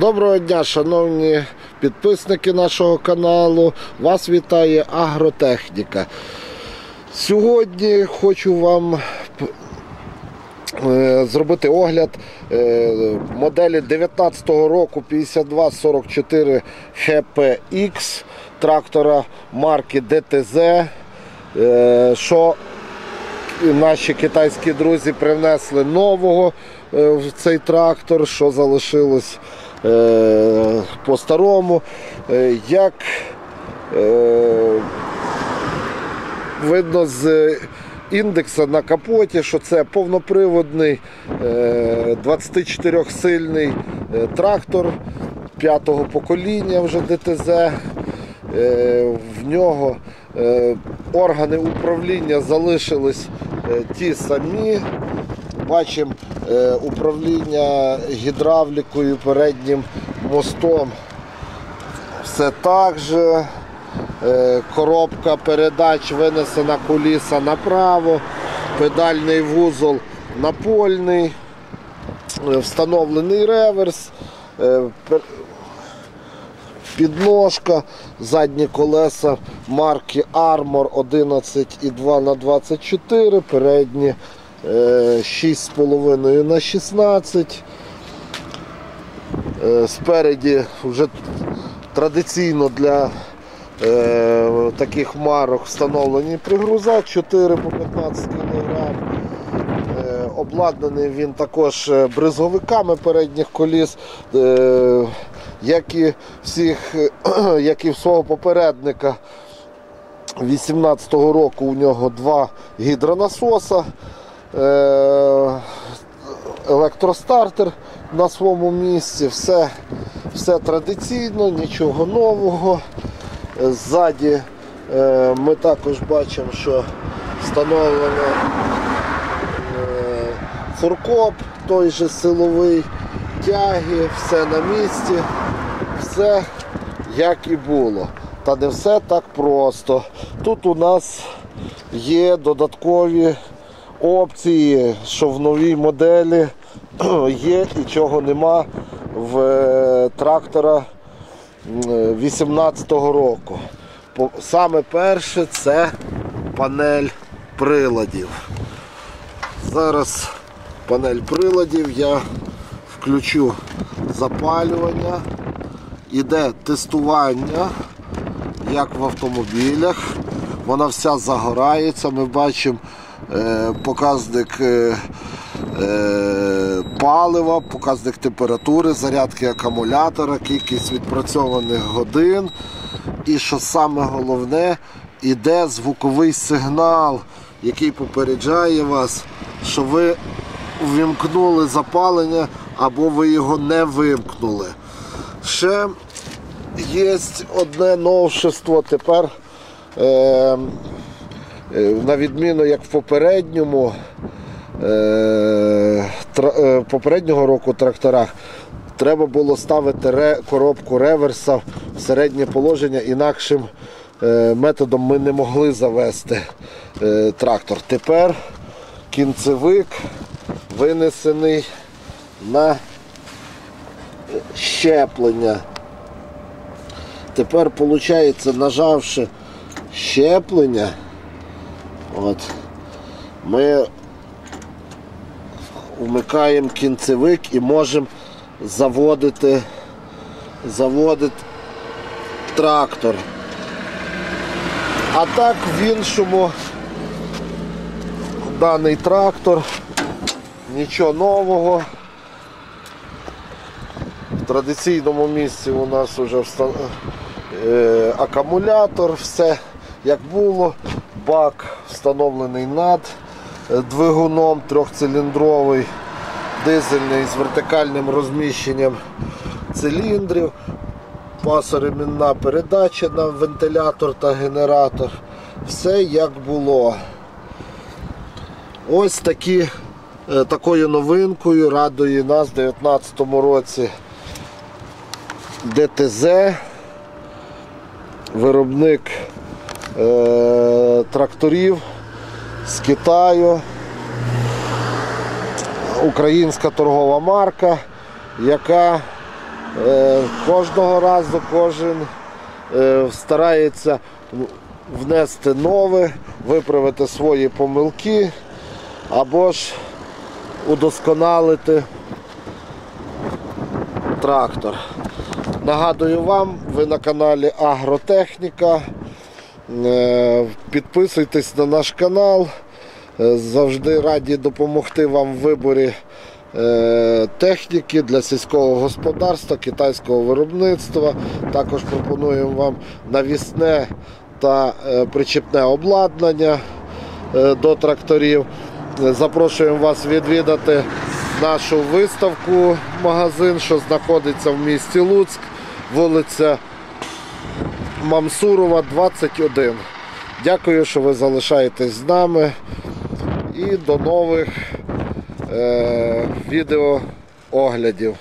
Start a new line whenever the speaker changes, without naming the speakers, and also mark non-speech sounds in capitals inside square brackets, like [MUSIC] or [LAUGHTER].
Доброго дня, шановні підписники нашого каналу. Вас вітає Агротехніка. Сьогодні хочу вам е, зробити огляд е, моделі 19-го року 5244 HPX трактора марки ДТЗ. е, Що наші китайські друзі принесли нового в цей трактор, що залишилось по-старому. Е, Як е, видно з індекса на капоті, що це повноприводний 24-сильний трактор п'ятого покоління вже ДТЗ. Е, В нього е, органи управління залишились е, ті самі. Бачимо е, управління гідравлікою, переднім мостом. Все так же. Е, Коробка передач винесена куліса направо, педальний вузол напольний, е, встановлений реверс, підножка, задні колеса марки Armor 11,2 на 24, передні 6,5 на 16. Е, Спереді вже традиційно для е, таких марок встановлені пригруза 4 по 15 кг. Е, Обладнаний він також е, бризговиками передніх коліс, е, як і, всіх, е, [CLEARS THROAT] як і свого попередника 18-го року у нього два гідронасоса, е, електростартер на своєму місці, все, все традиційно, нічого нового. Е, Ззаді е, ми також бачимо, що встановлено е, фуркоп, той же силовий, тяги, все на місці, все як і було. Та не все так просто. Тут у нас є додаткові опції, що в новій моделі [CLEARS THROAT] є і чого нема в е, трактора 18-го року. Саме перше це панель приладів. Зараз панель приладів я включу запалювання. Іде тестування, як в автомобілях. Вона вся загорається. Ми бачимо е, показник е, е, палива, показник температури, зарядки акумулятора, кількість відпрацьованих годин. І що саме головне, іде звуковий сигнал, який попереджає вас, що ви вимкнули запалення або ви його не вимкнули. Ще є одне новшество тепер. Е, е, на відміну як в попередньому е, е, попереднього року тракторах треба було ставити коробку реверса в середнє положення, інакшим е, методом ми не могли завести е, трактор. Тепер кінцевик винесений на щеплення. Тепер, виходить, нажавши щеплення, от, ми вмикаємо кінцевик і можемо заводити, заводити трактор. А так в іншому даний трактор, нічого нового. В традиційному місці у нас вже е, акумулятор, все як було, бак встановлений над е, двигуном трьохциліндровий, дизельний з вертикальним розміщенням циліндрів, пасоремінна передача на вентилятор та генератор. Все як було. Ось такі, е, такою новинкою радує нас в 2019 році ДТЗ, виробник тракторів з Китаю, українська торгова марка, яка Е, Кожного разу кожен е, старається внести нове, виправити свої помилки або ж удосконалити трактор. Нагадую вам, ви на каналі Агротехніка. Е, Підписуйтесь на наш канал. Е, Завжди раді допомогти вам в виборі е, техніки для сільського господарства, китайського виробництва. Також пропонуємо вам навісне та е, причіпне обладнання до тракторів. Запрошуємо вас відвідати нашу виставку магазин, що знаходиться в місті Луцьк, вулиця Мамсурова, 21. Дякую, що ви залишаєтесь з нами. І до нових е, відеооглядів.